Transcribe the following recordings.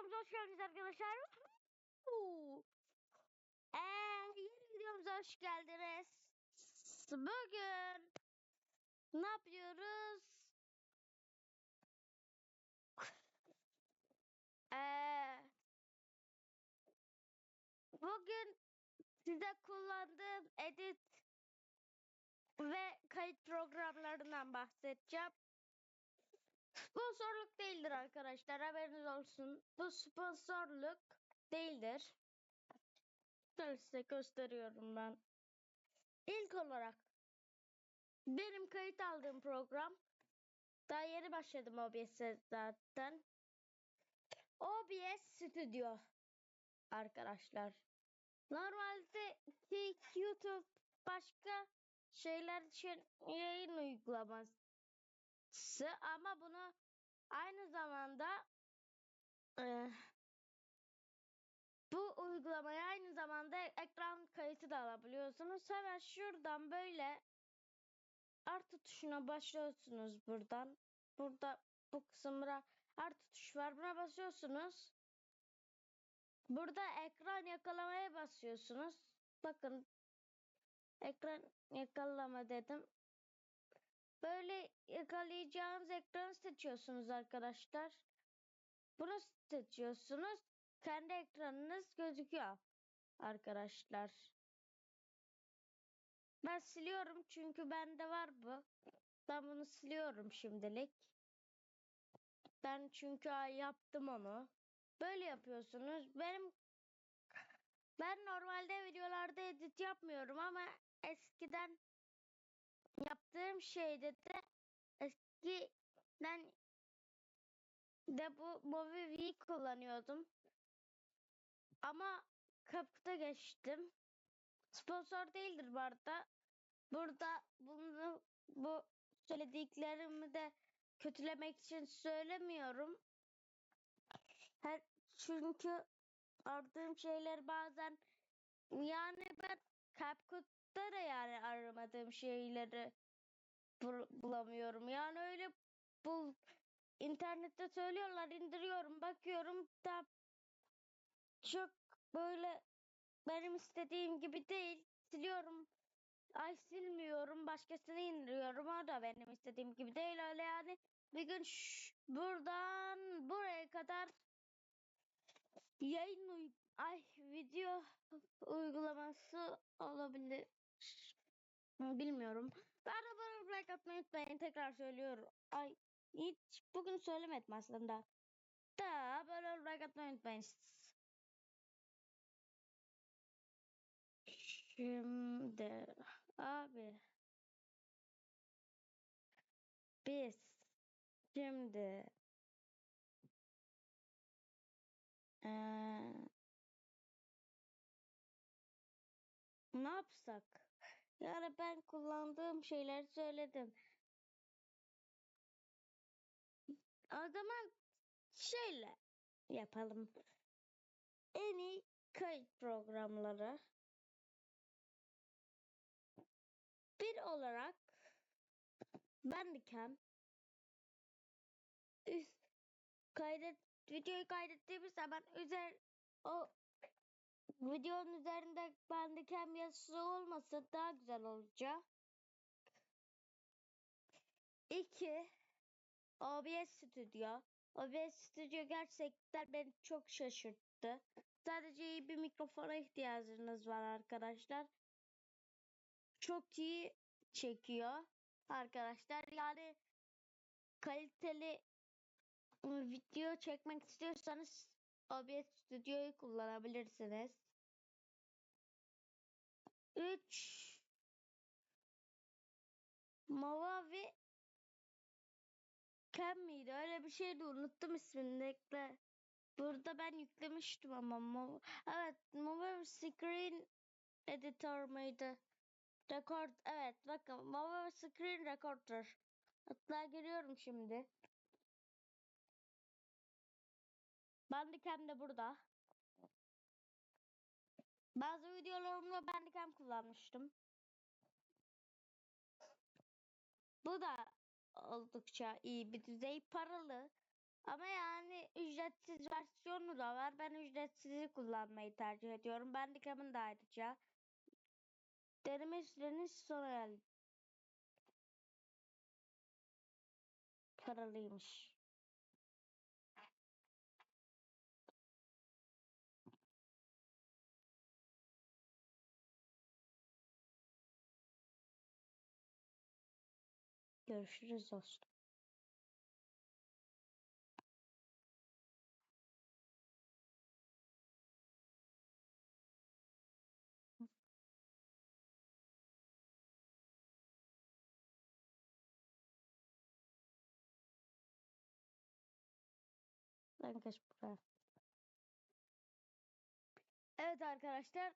videomuza hoş geldiniz arkadaşlar. Ee, yeni videomuza hoş geldiniz. Bugün ne yapıyoruz? Ee, bugün size kullandığım edit ve kayıt programlarından bahsedeceğim. Sponsorluk değildir arkadaşlar haberiniz olsun. Bu sponsorluk değildir. Şöyle size gösteriyorum ben. İlk olarak benim kayıt aldığım program daha yeni başladım OBS'e zaten. OBS Studio arkadaşlar. Normalde YouTube başka şeyler için yayın uygulaması ama bunu aynı zamanda e, bu uygulamayı aynı zamanda ekran kayıtı da alabiliyorsunuz. Hemen şuradan böyle artı tuşuna basıyorsunuz buradan. Burada bu kısımda artı tuş var. Buna basıyorsunuz. Burada ekran yakalamaya basıyorsunuz. Bakın ekran yakalama dedim. Böyle yakalayacağınız ekranı seçiyorsunuz arkadaşlar. Bunu seçiyorsunuz. Kendi ekranınız gözüküyor arkadaşlar. Ben siliyorum çünkü bende var bu. Ben bunu siliyorum şimdilik. Ben çünkü yaptım onu. Böyle yapıyorsunuz. Benim ben normalde videolarda edit yapmıyorum ama eskiden yaptığım şeyde de eskiden de bu Movie kullanıyordum. Ama kapıda geçtim. Sponsor değildir bu arada. Burada bunu bu söylediklerimi de kötülemek için söylemiyorum. Her çünkü aradığım şeyler bazen yani ben CapCut'ta da yani aramadığım şeyleri bulamıyorum. Yani öyle bul internette söylüyorlar indiriyorum bakıyorum da çok böyle benim istediğim gibi değil. Siliyorum. Ay silmiyorum. Başkasını indiriyorum. O da benim istediğim gibi değil. Öyle yani bir gün şş, buradan buraya kadar yayın ay video uygulaması olabilir. Bilmiyorum. De böyle like atmayı unutmayın. Tekrar söylüyorum. Ay hiç bugün söylemedim aslında. Da böyle like atmayı unutmayın. Şimdi abi biz şimdi ee, ne yapsak? Yani ben kullandığım şeyleri söyledim. O zaman şöyle yapalım. En iyi kayıt programları bir olarak Bandicam üst kaydet videoyu kaydettiğimiz zaman üzer o videonun üzerinde Bandicam yazısı olmasa daha güzel olacak. 2 OBS Studio. OBS Studio gerçekten beni çok şaşırttı. Sadece iyi bir mikrofona ihtiyacınız var arkadaşlar. Çok iyi çekiyor arkadaşlar. Yani kaliteli video çekmek istiyorsanız OBS Studio'yu kullanabilirsiniz. 3 Mavi Cam miydi? Öyle bir şeydi. Unuttum ismini. Bekle. Burada ben yüklemiştim ama. Mov evet. Mobile Screen Editor mıydı? Record. Evet. Bakın. Mobile Screen Recorder. Hatta giriyorum şimdi. Bandicam de burada. Bazı videolarımda Bandicam kullanmıştım. Bu da oldukça iyi bir düzey paralı Ama yani ücretsiz versiyonu da var. Ben ücretsizi kullanmayı tercih ediyorum. Bandicam'ın da ayrıca. Deneme süreniz sona geldi. Paralıymış. Görüşürüz dostum. Ben kaç buraya. Evet arkadaşlar.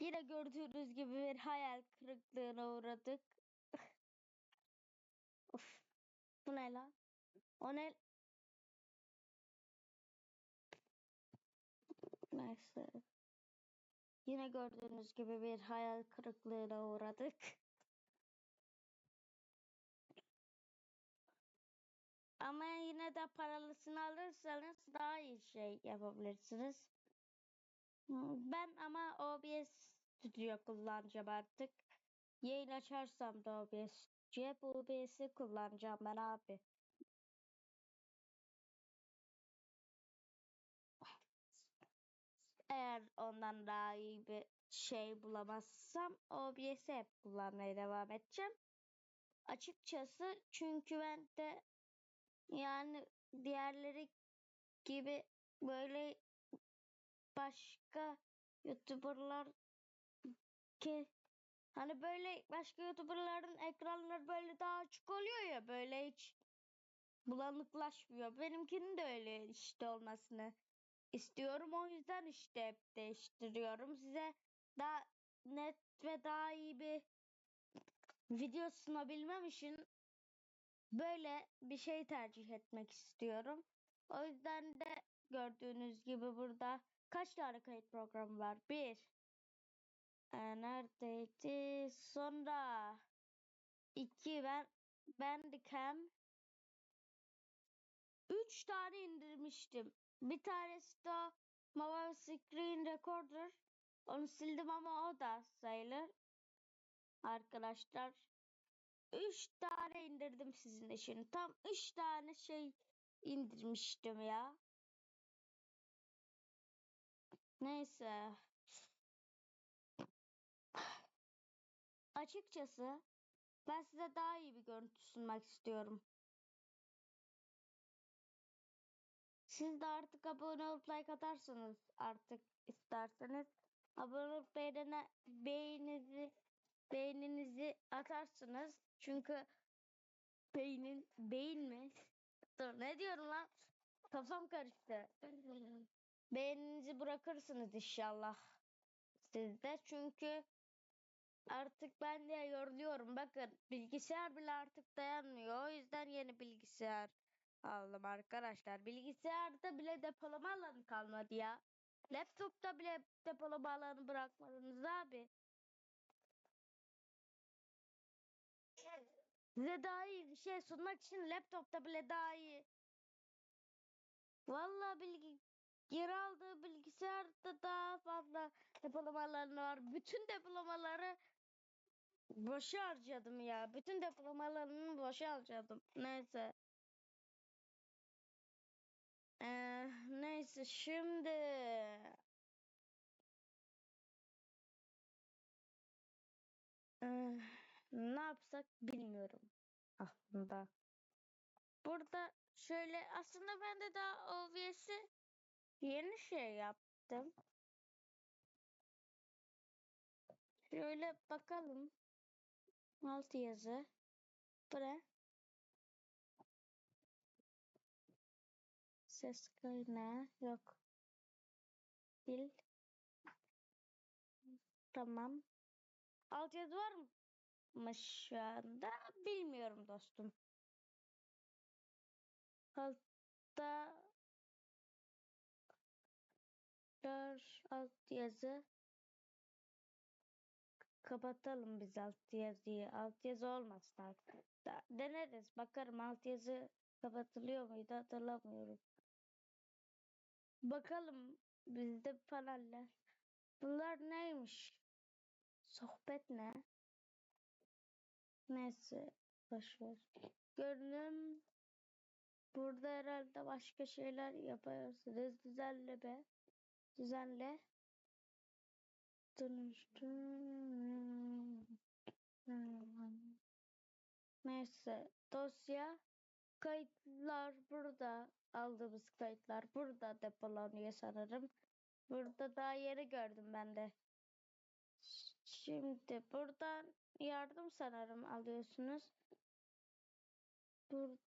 Yine gördüğünüz gibi bir hayal kırıklığına uğradık. Of. Bu ne lan? O ne? Neyse. Yine gördüğünüz gibi bir hayal kırıklığına uğradık. Ama yine de paralısını alırsanız daha iyi şey yapabilirsiniz. Ben ama OBS Studio kullanacağım artık. Yayın açarsam da OBS Hep OBS'i kullanacağım ben abi. Eğer ondan daha iyi bir şey bulamazsam OBS'i hep kullanmaya devam edeceğim. Açıkçası çünkü ben de yani diğerleri gibi böyle başka YouTuber'lar ki hani böyle başka YouTuber'ların ekranları böyle daha açık oluyor ya böyle hiç bulanıklaşmıyor. Benimkinin de öyle işte olmasını istiyorum. O yüzden işte hep değiştiriyorum. Size daha net ve daha iyi bir video sunabilmem için böyle bir şey tercih etmek istiyorum. O yüzden de gördüğünüz gibi burada kaç tane kayıt programı var? Bir. Ee, neredeydi? Sonra iki ben Bandicam üç tane indirmiştim. Bir tanesi de o Mobile Screen Recorder. Onu sildim ama o da sayılır. Arkadaşlar. Üç tane indirdim sizin için. Tam üç tane şey indirmiştim ya. Neyse. Açıkçası ben size daha iyi bir görüntü sunmak istiyorum. Siz de artık abone olup like atarsanız artık isterseniz abone olup beğenene, beğeninizi beğeninizi atarsınız. Çünkü beynin beyin mi? Dur ne diyorum lan? Kafam karıştı. Beğeninizi bırakırsınız inşallah. Siz de çünkü artık ben de yoruluyorum. Bakın bilgisayar bile artık dayanmıyor. O yüzden yeni bilgisayar aldım arkadaşlar. Bilgisayarda bile depolama alanı kalmadı ya. Laptopta bile depolama alanı bırakmadınız abi. Size daha iyi bir şey sunmak için laptopta bile daha iyi. Vallahi bilgi geri aldığı bilgisayarda daha fazla depolama alanı var. Bütün depolamaları boşa harcadım ya. Bütün depolamalarını boşa harcadım. Neyse. Ee, neyse şimdi Ee, ne yapsak bilmiyorum aslında. Burada şöyle aslında ben de daha OBS'i yeni şey yaptım. Şöyle bakalım. Alt yazı. Ne? Ses kaynağı yok. Dil. Tamam. Alt yazı var mı şu anda? Bilmiyorum dostum. Altta dör alt yazı. Kapatalım biz alt yazıyı. Alt yazı olmasın artık. Da, deneriz. Bakarım alt yazı Kapatılıyor muydu hatırlamıyorum. Bakalım bizde paneller. Bunlar neymiş? Sohbet ne? Neyse boşver. Görünüm burada herhalde başka şeyler yaparsınız. Düzenle be. Düzenle. Neyse dosya kayıtlar burada aldığımız kayıtlar burada depolanıyor sanırım. Burada daha yeni gördüm ben de. Şimdi buradan yardım sanırım alıyorsunuz. Burada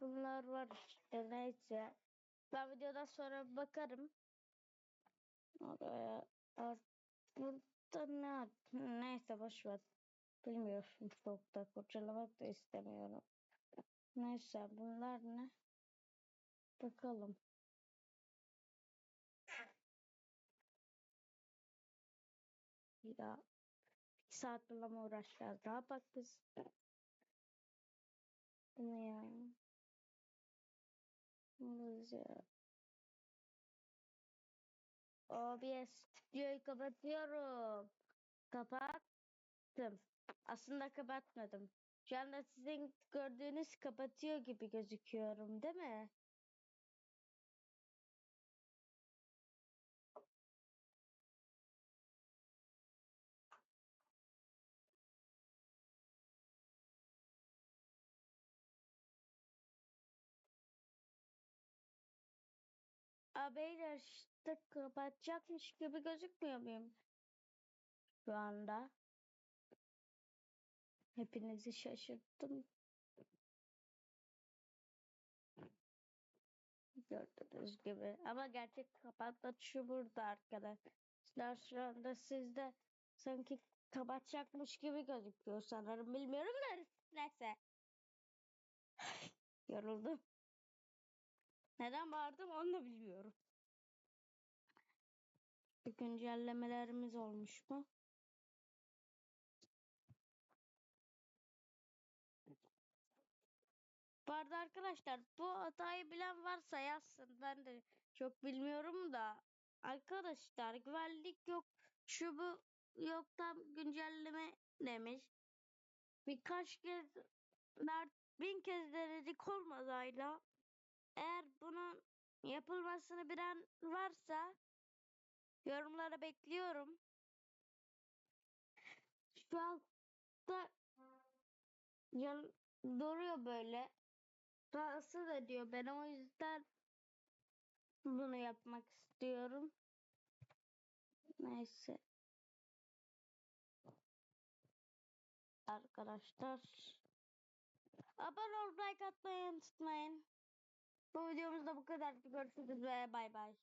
bunlar var işte neyse. Ben videodan sonra bakarım. Oraya art- burada ne neyse boş ver. Bilmiyorum çok da kurcalamak da istemiyorum. Neyse bunlar ne? Bakalım. Ya bir saat bile mi uğraşacağız? Daha bak biz. Ne ya? Biz ya. OBS stüdyoyu kapatıyorum. Kapattım. Aslında kapatmadım. Şu anda sizin gördüğünüz kapatıyor gibi gözüküyorum değil mi? Aa, beyler işte kapatacakmış gibi gözükmüyor muyum? Şu anda. Hepinizi şaşırttım. Gördüğünüz gibi. Ama gerçek kapatma tuşu burada arkadaşlar. Şu anda sizde sanki kapatacakmış gibi gözüküyor sanırım. Bilmiyorum da neyse. Yoruldum. Neden bağırdım onu da bilmiyorum. Bir güncellemelerimiz olmuş mu? Bu arada arkadaşlar bu hatayı bilen varsa yazsın. Ben de çok bilmiyorum da. Arkadaşlar güvenlik yok. Şu bu yok tam güncelleme demiş. Birkaç kez bin kez denedik olmadayla. Eğer bunun yapılmasını bilen varsa yorumlara bekliyorum. Şu altta yan, duruyor böyle. Rahatsız ediyor beni o yüzden bunu yapmak istiyorum. Neyse. Arkadaşlar. Abone ol, like unutmayın. Bu videomuzda bu kadar. Görüşürüz ve bay bay.